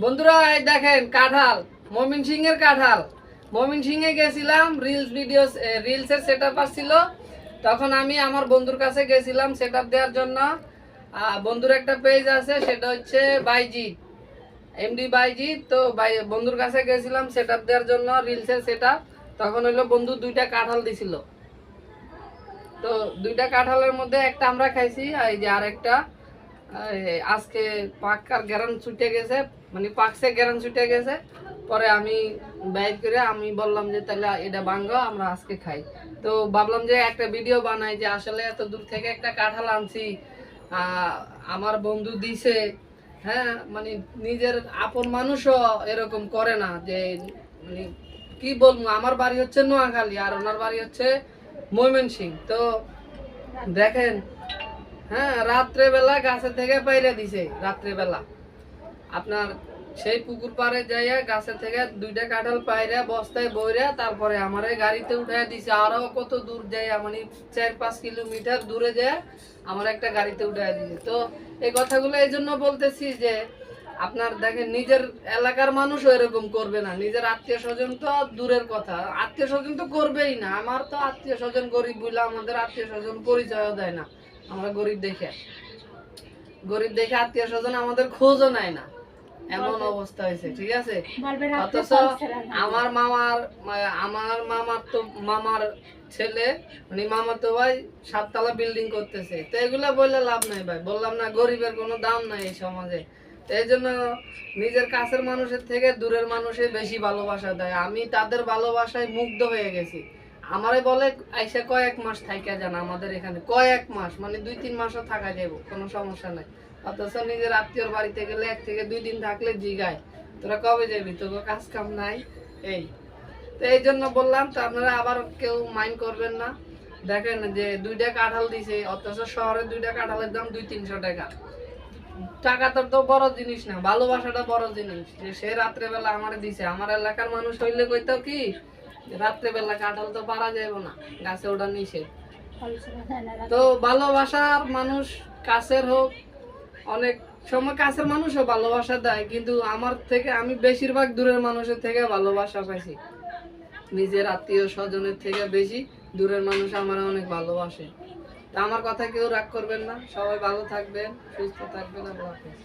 বন্ধুরা দেখেন কাঁঠাল, মমিন সিং এর কাঁঠাল। মমিন সিং এ গেছিলাম রিলস ভিডিও রিলস এর সেট আপ আসছিল তখন আমি আমার বন্ধুর কাছে গেছিলাম সেট আপ দেওয়ার জন্য। বন্ধুর একটা পেজ আছে, সেটা হচ্ছে বাইজি এমডি বাইজি তো বাই, বন্ধুর কাছে গেছিলাম সেট আপ দেওয়ার জন্য রিলস এর সেট তখন হইল বন্ধু দুইটা কাঁঠাল দিছিল। তো দুইটা কাঁঠালের মধ্যে একটা আমরা খাইছি এই যে আরেকটা এই আজকে পাকার গ্যারান ছুটে গেছে। মানে পাকছে, গ্যারান ছুটে গেছে। পরে আমি বাইর করে আমি বললাম যে, তাহলে এটা ভাঙ্গো আমরা আজকে খাই। তো ভাবলাম যে, একটা ভিডিও বানাই যে, আসলে এত দূর থেকে একটা কাঁঠাল আনছি। আমার বন্ধু দিছে হ্যাঁ মানে নিজের আপন মানুষও এরকম করে না যে মানে কি বলব, আমার বাড়ি হচ্ছে নোয়াখালী আর ওনার বাড়ি হচ্ছে ময়মনসিং তো দেখেন হ্যাঁ রাত্রেবেলা গাছের থেকে পাইরে দিছে রাত্রে বেলা আপনার সেই পুকুর পাড়ে যাইয়া গাছে থেকে দুইটা কাঁঠাল পাইরা, বস্তায় বইরা তারপরে আমার গাড়িতে উঠাই দিছে। আরও কত দূর যাইয়া মানে চার পাঁচ কিলোমিটার দূরে যায় আমার একটা গাড়িতে উঠাই দিছে। তো এই কথাগুলো এই জন্য বলতেছি যে, আপনার দেখেন, নিজের এলাকার মানুষও এরকম করবে না। নিজের আত্মীয় স্বজন তো দূরের কথা। আত্মীয় স্বজন তো করবেই না। আমার তো আত্মীয় স্বজন গরিব বলে আমাদের আত্মীয় স্বজন পরিচয়ও দেয় না। আমরা গরিব দেখে। গরিব দেখে আত্মীয় স্বজন আমাদের খোঁজও নেয় না। এমন অবস্থা হয়েছে ঠিক আছে? অথচ আমার মামার আমার মামার তো মামার ছেলে মানে মামা তো ভাই সাততলা বিল্ডিং করতেছে। তো এগুলা বললে লাভ নাই ভাই। বললাম না গরিবের কোনো দাম নাই এই সমাজে। এই জন্য নিজের কাছের মানুষের থেকে দূরের মানুষে বেশি ভালোবাসা দেয়। আমি তাদের ভালোবাসায় মুগ্ধ হয়ে গেছি। আমারে বলে আইসা কয়েক মাস থাইকা যান আমাদের এখানে। কয়েক মাস মানে দুই তিন মাসও থাকা যাব কোনো সমস্যা নাই। অথচ নিজের আত্মীয়র বাড়িতে গেলে এক থেকে দুই দিন থাকলে জিগায়। তোরা কবে যাবি? তোকে কাজ কাম নাই? এই। তো এই জন্য বললাম তো আপনারা আবার কেউ মাইন্ড করবেন না। দেখেন যে দুইটা কাঁঠাল দিছে অথচ শহরে দুইটা কাঁঠালের দাম দুই তিনশো টাকা। টাকাটা তো বড় জিনিস না ভালোবাসাটা বড় জিনিস। যে সে রাত্রেবেলা আমার দিছে আমার এলাকার মানুষ হইলে কইতো কি রাত্রেবেলা কাঁঠাল তো পারা যাবে না গাছে ওটা নিষেধ। তো ভালোবাসার মানুষ কাছের হোক অনেক সময় কাছের মানুষও ভালোবাসা দেয়, কিন্তু আমার থেকে, আমি বেশিরভাগ দূরের মানুষের থেকে ভালোবাসা পাইছি। নিজের আত্মীয় স্বজনের থেকে বেশি দূরের মানুষ আমার অনেক ভালোবাসে। তা আমার কথা কেউ রাগ করবেন না। সবাই ভালো থাকবেন, সুস্থ থাকবেন, আল্লাহ হাফেজ।